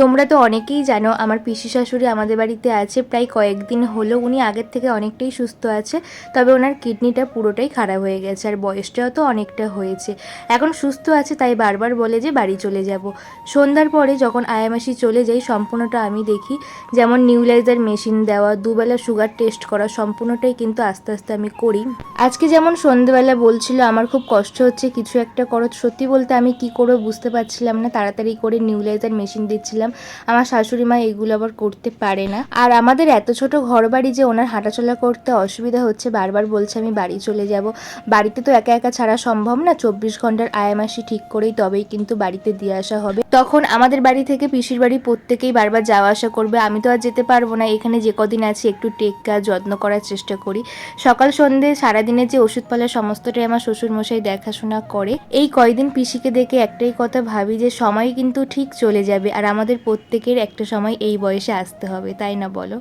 তোমরা তো অনেকেই জানো, আমার পিসি শাশুড়ি আমাদের বাড়িতে আছে, প্রায় কয়েকদিন হলো উনি আগের থেকে অনেকটাই সুস্থ আছে, তবে ওনার কিডনিটা পুরোটাই খারাপ হয়ে গেছে আর বয়সটাও তো অনেকটা হয়েছে। এখন সুস্থ আছে, তাই বারবার বলে যে বাড়ি চলে যাব। সন্ধ্যার পরে যখন আয়ামাসি চলে যাই, সম্পূর্ণটা আমি দেখি, যেমন নিউলাইজার মেশিন দেওয়া, দুবেলা সুগার টেস্ট করা, সম্পূর্ণটাই কিন্তু আস্তে আস্তে আমি করি। আজকে যেমন সন্ধ্যেবেলা বলছিল, আমার খুব কষ্ট হচ্ছে, কিছু একটা করো, সত্যি বলতে আমি কি করব বুঝতে পারছিলাম না, তাড়াতাড়ি করে নিউলাইজার মেশিন দিচ্ছিলাম। আমার শাশুড়ি মা এগুলো আবার করতে পারে না। আর আমাদের এত ছোট ঘর বাড়ি যে ওনার হাঁটাচলা করতে অসুবিধা হচ্ছে, বারবার বলছে আমি বাড়ি চলে যাব। বাড়িতে তো একা একা ছাড়া সম্ভব না, চব্বিশ ঘণ্টার আয়ামাসি ঠিক করেই তবেই কিন্তু বাড়িতে দিয়ে আসা হবে। তখন আমাদের বাড়ি থেকে পিসির বাড়ি প্রত্যেকেই বারবার যাওয়া আসা করবে। আমি তো আর যেতে পারব না। এখানে যে কদিন আছি, একটু টেক্কা যত্ন করার চেষ্টা করি। সকাল সন্ধে সারাদিনের যে ওষুধপালা সমস্তটাই আমার শ্বশুরমশাই দেখাশোনা করে। এই কয়দিন পিসিকে দেখে একটাই কথা ভাবি যে, সময় কিন্তু ঠিক চলে যাবে। আর আমাদের প্রত্যেকের একটা সময় এই বয়সে আসতে হবে। তাই না বলো?